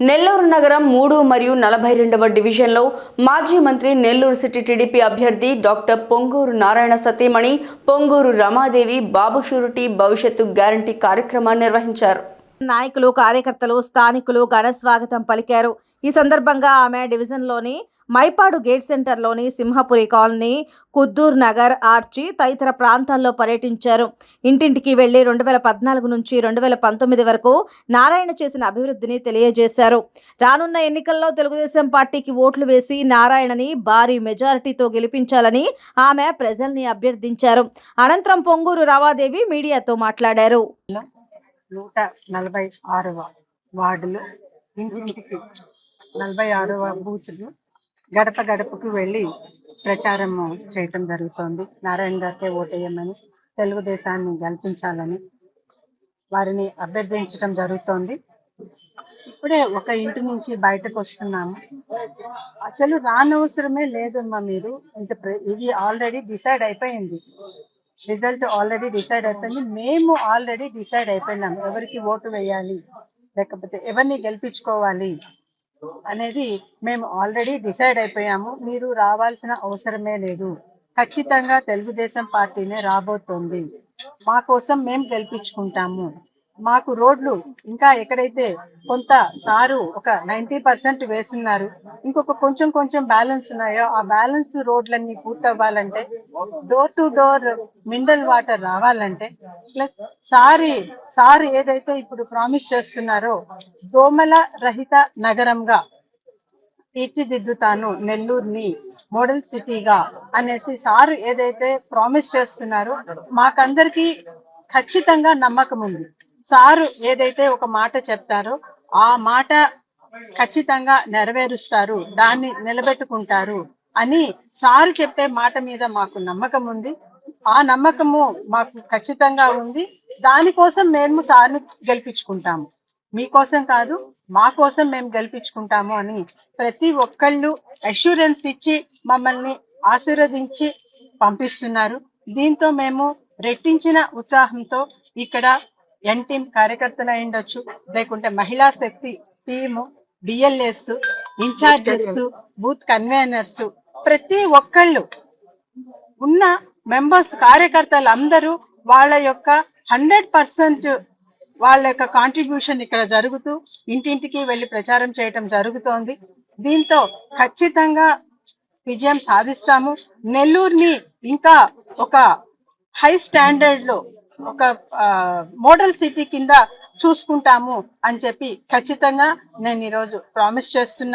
నెల్లూరు నగరం మూడు మరియు నలభై రెండవ డివిజన్లో మాజీ మంత్రి నెల్లూరు సిటీ టీడీపీ అభ్యర్థి డాక్టర్ పొంగూరు నారాయణ సతీమణి పొంగూరు రమాదేవి బాబు షూరిటీ భవిష్యత్తు గ్యారంటీ కార్యక్రమాన్ని నిర్వహించారు. నాయకులు కార్యకర్తలు స్థానికులు ఘన స్వాగతం పలికారు. ఈ సందర్భంగా ఆమె డివిజన్లోని మైపాడు గేట్ సెంటర్లోని సింహపురి కాలనీ కుద్దూర్ నగర్ ఆర్చి తదితర ప్రాంతాల్లో పర్యటించారు. ఇంటింటికి వెళ్ళి రెండు వేల పద్నాలుగు నుంచి రెండు వేల పంతొమ్మిది వరకు నారాయణ చేసిన అభివృద్ధిని తెలియజేశారు. రానున్న ఎన్నికల్లో తెలుగుదేశం పార్టీకి ఓట్లు వేసి నారాయణని భారీ మెజారిటీతో గెలిపించాలని ఆమె ప్రజల్ని అభ్యర్థించారు. అనంతరం పొంగూరు రావాదేవి మీడియాతో మాట్లాడారు. నూట నలభై ఆరవ వార్డులో ఇంటింటికి నలభై ఆరవ బూత్లు గడప గడపకు వెళ్ళి ప్రచారం చేయటం జరుగుతోంది. నారాయణ గారికే ఓటేయమని తెలుగుదేశాన్ని గెలిపించాలని వారిని అభ్యర్థించడం జరుగుతోంది. ఇప్పుడే ఒక ఇంటి నుంచి బయటకు వస్తున్నాము. అసలు రానవసరమే లేదమ్మా మీరు. ఇంత ఇది ఆల్రెడీ డిసైడ్ అయిపోయింది. రిజల్ట్ ఆల్రెడీ డిసైడ్ అయిపోయింది. మేము ఆల్రెడీ డిసైడ్ అయిపోయినాం. ఎవరికి ఓటు వేయాలి? లేకపోతే ఎవరిని గెలిపించుకోవాలి? అనేది మేము ఆల్రెడీ డిసైడ్ అయిపోయాము. మీరు రావాల్సిన అవసరమే లేదు. ఖచ్చితంగా తెలుగుదేశం పార్టీనే రాబోతోంది. మా కోసం మేము గెలిపించుకుంటాము. మాకు రోడ్లు ఇంకా ఎక్కడైతే కొంత సారు ఒక నైంటీ పర్సెంట్ వేస్తున్నారు ఇంకొక కొంచెం కొంచెం బ్యాలెన్స్ ఉన్నాయో ఆ బ్యాలెన్స్ రోడ్లన్నీ పూర్తవ్వాలంటే door to door mineral water రావాలంటే ప్లస్ సారి సార్ ఏదైతే ఇప్పుడు ప్రామిస్ చేస్తున్నారో దోమల రహిత నగరంగా తీర్చిదిద్దుతాను నెల్లూరుని మోడల్ సిటీగా అనేసి సార్ ఏదైతే ప్రామిస్ చేస్తున్నారో మాకందరికి ఖచ్చితంగా నమ్మకం ఉంది. సారు ఏదైతే ఒక మాట చెప్తారో ఆ మాట ఖచ్చితంగా నెరవేరుస్తారు. దాన్ని నిలబెట్టుకుంటారు. అని సారు చెప్పే మాట మీద మాకు నమ్మకం ఉంది. ఆ నమ్మకము మాకు ఖచ్చితంగా ఉంది. దానికోసం మేము సార్ని గెలిపించుకుంటాము. మీకోసం కాదు మా కోసం మేము గెలిపించుకుంటాము అని ప్రతి ఒక్కళ్ళు అష్యూరెన్స్ ఇచ్చి మమ్మల్ని ఆశీర్వదించి పంపిస్తున్నారు. దీంతో మేము రెట్టించిన ఉత్సాహంతో ఇక్కడ ఎన్ టీం కార్యకర్తలు అయి ఉండొచ్చు. లేకుంటే Mahila Shakti team DLS incharges booth conveners ప్రతి ఒక్కళ్ళు ఉన్న మెంబర్స్ కార్యకర్తలు అందరూ వాళ్ళ యొక్క హండ్రెడ్ పర్సెంట్ వాళ్ళ యొక్క కాంట్రిబ్యూషన్ ఇక్కడ జరుగుతూ ఇంటింటికి వెళ్ళి ప్రచారం చేయటం జరుగుతోంది. దీంతో ఖచ్చితంగా విజయం సాధిస్తాము. నెల్లూరుని ఇంకా ఒక హై స్టాండర్డ్లో ఒక మోడల్ సిటీ కింద చూసుకుంటాము అని చెప్పి ఖచ్చితంగా నేను ఈరోజు ప్రామిస్ చేస్తున్నా